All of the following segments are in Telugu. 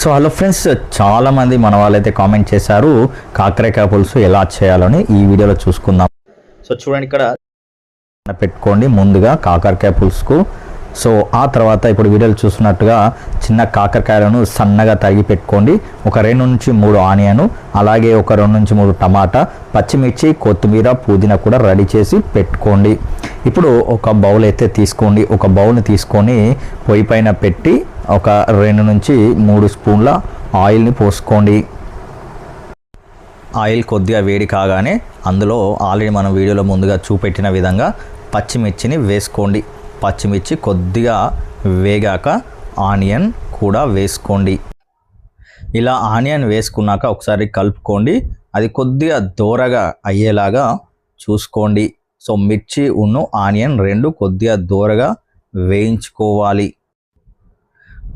సో హలో ఫ్రెండ్స్ చాలామంది మన వాళ్ళైతే కామెంట్ చేశారు కాకరకాయ పులుసు ఎలా చేయాలని ఈ వీడియోలో చూసుకుందాం. సో చూడండి ఇక్కడ పెట్టుకోండి ముందుగా కాకరకాయ పులుసుకు. సో ఆ తర్వాత ఇప్పుడు వీడియోలు చూస్తున్నట్టుగా చిన్న కాకరకాయలను సన్నగా తరిగి పెట్టుకోండి. ఒక రెండు నుంచి మూడు ఆనియన్ అలాగే ఒక రెండు నుంచి మూడు టమాటా పచ్చిమిర్చి కొత్తిమీర పుదీనా కూడా రెడీ చేసి పెట్టుకోండి. ఇప్పుడు ఒక బౌల్ అయితే తీసుకోండి. ఒక బౌల్ని తీసుకొని పొయ్యి పైన పెట్టి ఒక రెండు నుంచి మూడు స్పూన్ల ఆయిల్ని పోసుకోండి. ఆయిల్ కొద్దిగా వేడి కాగానే అందులో ఆల్రెడీ మనం వీడియోలో ముందుగా చూపెట్టిన విధంగా పచ్చిమిర్చిని వేసుకోండి. పచ్చిమిర్చి కొద్దిగా వేగాక ఆనియన్ కూడా వేసుకోండి. ఇలా ఆనియన్ వేసుకున్నాక ఒకసారి కలుపుకోండి. అది కొద్దిగా దూరగా అయ్యేలాగా చూసుకోండి. సో మిర్చి ఉన్ను ఆనియన్ రెండు కొద్దిగా దూరగా వేయించుకోవాలి.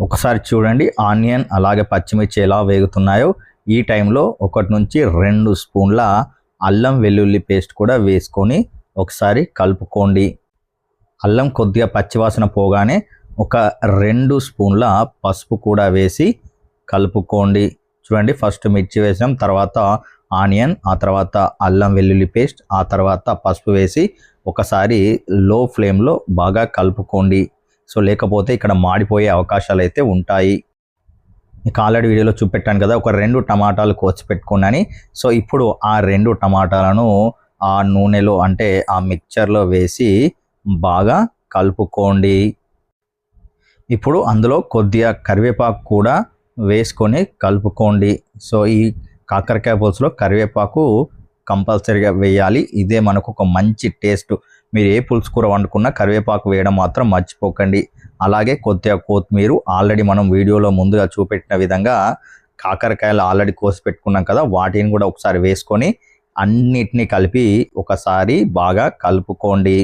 ఒకసారి చూడండి. ఆనియన్ అలాగే పచ్చిమిర్చి ఎలా వేగుతున్నాయో ఈ టైంలో ఒకటి నుంచి రెండు స్పూన్ల అల్లం వెల్లుల్లి పేస్ట్ కూడా వేసుకొని ఒకసారి కలుపుకోండి. అల్లం కొద్దిగా పచ్చివాసన పోగానే ఒక రెండు స్పూన్ల పసుపు కూడా వేసి కలుపుకోండి. చూడండి ఫస్ట్ మిర్చి వేసాం తర్వాత ఆనియన్ ఆ తర్వాత అల్లం వెల్లుల్లి పేస్ట్ ఆ తర్వాత పసుపు వేసి ఒకసారి లో ఫ్లేమ్లో బాగా కలుపుకోండి. సో లేకపోతే ఇక్కడ మాడిపోయే అవకాశాలు అయితే ఉంటాయి. మీకు ఆల్రెడీ వీడియోలో చూపెట్టాను కదా ఒక రెండు టమాటాలు కోసి పెట్టుకున్నాను. సో ఇప్పుడు ఆ రెండు టమాటాలను ఆ నూనెలో అంటే ఆ మిక్చర్లో వేసి బాగా కలుపుకోండి. ఇప్పుడు అందులో కొద్దిగా కరివేపాకు కూడా వేసుకొని కలుపుకోండి. సో ఈ కాకరకాయ పులుసులో కరివేపాకు కంపల్సరీగా వేయాలి. ఇదే మనకు ఒక మంచి టేస్ట్. మీరు ఏ పులుసు కూర వండుకున్నా కరివేపాకు వేయడం మాత్రం మర్చిపోకండి. అలాగే కొద్దిగా కొత్తిమీర ఆల్రెడీ మనం వీడియోలో ముందుగా చూపెట్టిన విధంగా కాకరకాయలు ఆల్రెడీ కోసి పెట్టుకున్నాం కదా వాటిని కూడా ఒకసారి వేసుకొని అన్నిటినీ కలిపి ఒకసారి బాగా కలుపుకోండి.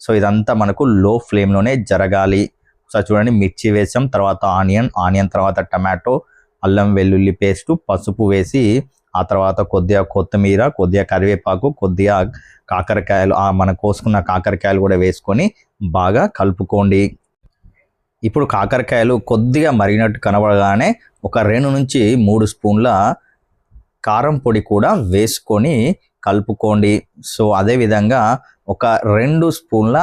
సో ఇదంతా మనకు లో ఫ్లేమ్లోనే జరగాలి. ఒకసారి చూడండి మిర్చి వేసాం తర్వాత ఆనియన్ ఆనియన్ తర్వాత టమాటో అల్లం వెల్లుల్లి పేస్ట్ పసుపు వేసి ఆ తర్వాత కొద్దిగా కొత్తిమీర కొద్దిగా కరివేపాకు కొద్దిగా కాకరకాయలు మనం కోసుకున్న కాకరకాయలు కూడా వేసుకొని బాగా కలుపుకోండి. ఇప్పుడు కాకరకాయలు కొద్దిగా మరిగినట్టు కనబడగానే ఒక రెండు నుంచి మూడు స్పూన్ల కారం పొడి కూడా వేసుకొని కలుపుకోండి. సో అదేవిధంగా ఒక రెండు స్పూన్ల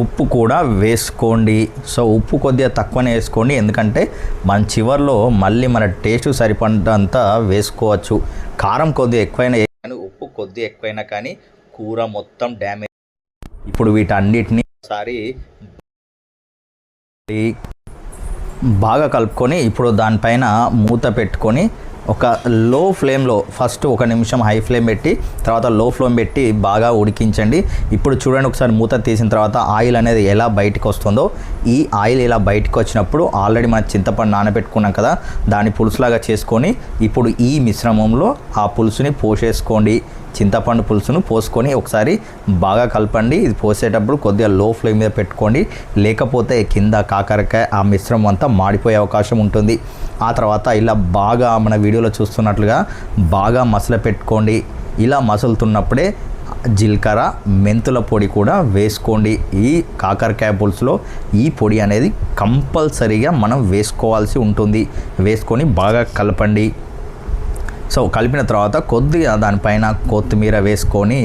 ఉప్పు కూడా వేసుకోండి. సో ఉప్పు కొద్దిగా తక్కువనే వేసుకోండి. ఎందుకంటే మన చివర్లో మళ్ళీ మన టేస్ట్ సరిపడంతా వేసుకోవచ్చు. కారం కొద్దిగా ఎక్కువైనా కానీ ఉప్పు కొద్దిగా ఎక్కువైనా కానీ కూర మొత్తం డ్యామేజ్ ఇప్పుడు వీటన్నిటిని ఒకసారి బాగా కలుపుకొని ఇప్పుడు దానిపైన మూత పెట్టుకొని ఒక లో ఫ్లేమ్లో ఫస్ట్ ఒక నిమిషం హై ఫ్లేమ్ పెట్టి తర్వాత లో ఫ్లేమ్ పెట్టి బాగా ఉడికించండి. ఇప్పుడు చూడండి ఒకసారి మూత తీసిన తర్వాత ఆయిల్ అనేది ఎలా బయటకు వస్తుందో. ఈ ఆయిల్ ఇలా బయటకు వచ్చినప్పుడు ఆల్రెడీ మన చింతపండు నానబెట్టుకున్నాం కదా దాన్ని పులుసులాగా చేసుకొని ఇప్పుడు ఈ మిశ్రమంలో ఆ పులుసుని పోసేసుకోండి. చింతపండు పులుసును పోసుకొని ఒకసారి బాగా కలపండి. ఇది పోసేటప్పుడు కొద్దిగా లో ఫ్లేమ్ మీద పెట్టుకోండి. లేకపోతే కింద కాకరకాయ ఆ మిశ్రమం అంతా మాడిపోయే అవకాశం ఉంటుంది. ఆ తర్వాత ఇలా బాగా మన వీడియోలో చూస్తున్నట్లుగా బాగా మసల పెట్టుకోండి. ఇలా మసులుతున్నప్పుడే జీలకర్ర మెంతుల పొడి కూడా వేసుకోండి. ఈ కాకరకాయ పులుసులో ఈ పొడి అనేది కంపల్సరీగా మనం వేసుకోవాల్సి ఉంటుంది. వేసుకొని బాగా కలపండి. సో కలిపిన తర్వాత కొద్దిగా దానిపైన కొత్తిమీర వేసుకొని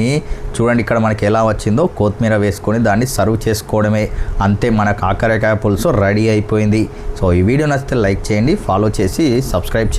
చూడండి ఇక్కడ మనకి ఎలా వచ్చిందో కొత్తిమీర వేసుకొని దాన్ని సర్వ్ చేసుకోవడమే. అంతే మన కాకరకాయ పులుసు రెడీ అయిపోయింది. సో ఈ వీడియో నచ్చితే లైక్ చేయండి ఫాలో చేసి సబ్స్క్రైబ్ చేయండి.